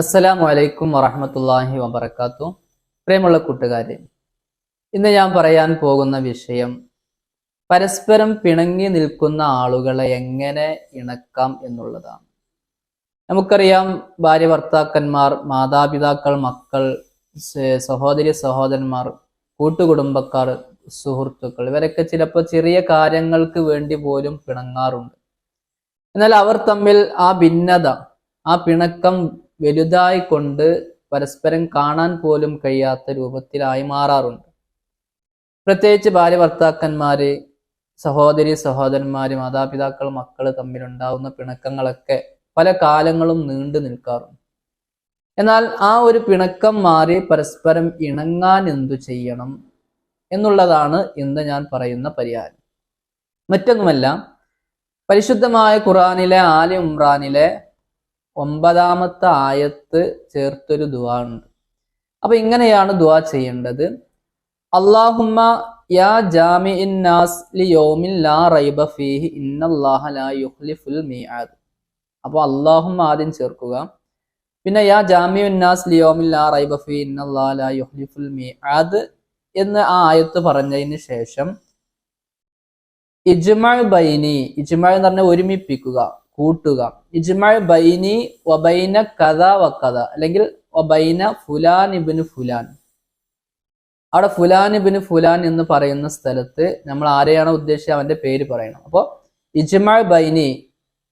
അസ്സലാമു വലൈക്കും വറഹമത്തല്ലാഹി വബർക്കാത്തു പ്രിയമുള്ള കൂട്ടുകാരെ ഇന്ന് ഞാൻ പറയാൻ പോകുന്ന വിഷയം പരസ്പരം പിണങ്ങി നിൽക്കുന്ന ആളുകളെ എങ്ങനെ ഇണക്കാം എന്നുള്ളതാണ്. നമുക്കറിയാം ഭാര്യ ഭർത്താക്കന്മാർ മാതാപിതാക്കൾ മക്കൾ സഹോദരി സഹോദരന്മാർ കൂട്ടുകുടുംബക്കാർ സുഹൃത്തുക്കൾ ഇവരൊക്കെ ചിലപ്പോൾ ചെറിയ കാര്യങ്ങൾക്ക് വേണ്ടി പോലും പിണങ്ങാറുണ്ട്. എന്നാൽ അവർ തമ്മിൽ ആ ഭിന്നത ആ പിണക്കം വലുതായി കൊണ്ട് പരസ്പരം കാണാൻ പോലും കഴിയാത്ത രൂപത്തിലായി മാറാറുണ്ട്. പ്രത്യേകിച്ച് ഭാര്യ ഭർത്താക്കന്മാര് സഹോദരി സഹോദരന്മാര് മാതാപിതാക്കൾ മക്കൾ തമ്മിലുണ്ടാവുന്ന പിണക്കങ്ങളൊക്കെ പല കാലങ്ങളും നീണ്ടു നിൽക്കാറുണ്ട്. എന്നാൽ ആ ഒരു പിണക്കം മാറി പരസ്പരം ഇണങ്ങാൻ എന്തു ചെയ്യണം എന്നുള്ളതാണ് ഇന്ന് ഞാൻ പറയുന്ന പരിഹാരം. മറ്റൊന്നുമല്ല പരിശുദ്ധമായ ഖുറാനിലെ ആലി ഉംറാനിലെ ഒമ്പതാമത്തെ ആയത്ത് ചേർത്തൊരു ദുവാ ഉണ്ട്. അപ്പൊ ഇങ്ങനെയാണ് ദുവാ ചെയ്യേണ്ടത്. അള്ളാഹുമ്മ യാ ജാമി നാസ് ലി ലാ റൈബ ഫീഹി ഇന്നല്ലാഹ ലാ യുഖ്ലിഫുൽ അപ്പോൾ അള്ളാഹുമ്മ ആദ്യം ചേർക്കുക. പിന്നെ യാ ജാമി നാസ് ലി ലാ റൈബ ഫീഹി ഇന്നല്ലാഹ ലാ യുഖ്ലിഫുൽ മീആദ് എന്ന് ആ ആയത്ത് പറഞ്ഞതിന് ശേഷം ഇജ്മഅ് ബൈനി ഇജ്മഅ് എന്ന് പറഞ്ഞാൽ ഒരുമിപ്പിക്കുക. കൂട്ടുക. ഇജ്മഅ് ബൈനി വബൈന കഥ വക്കഥ അല്ലെങ്കിൽ വബൈന ഫുലാൻ ഇബിന് ഫുലാൻ. അവിടെ ഫുലാൻ ഇബിന് ഫുലാൻ എന്ന് പറയുന്ന സ്ഥലത്ത് നമ്മൾ ആരെയാണോ ഉദ്ദേശിച്ചത്? അവന്റെ പേര് പറയണം. അപ്പോൾ ഇജ്മഅ് ബൈനി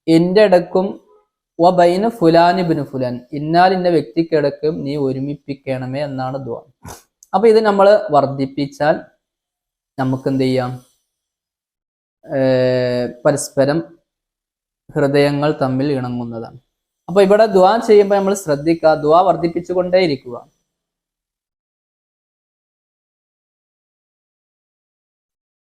എന്റെ ഇടക്കും വബൈന ഫുലാൻ ഇബിന് ഫുലാൻ. ഇന്നാൽ ഇന്ന വ്യക്തിക്കിടക്കും നീ ഒരുമിപ്പിക്കണമേ എന്നാണ് ദുആ. അപ്പൊ ഇത് നമ്മൾ വർദ്ധിപ്പിച്ചാൽ നമുക്ക് എന്ത് ചെയ്യാം? പരസ്പരം ഹൃദയങ്ങൾ തമ്മിൽ ഇണങ്ങുന്നതാണ്. അപ്പൊ ഇവിടെ ദ്വാ ചെയ്യുമ്പോൾ നമ്മൾ ശ്രദ്ധിക്കുക ദ്വാ വർദ്ധിപ്പിച്ചുകൊണ്ടേയിരിക്കുക.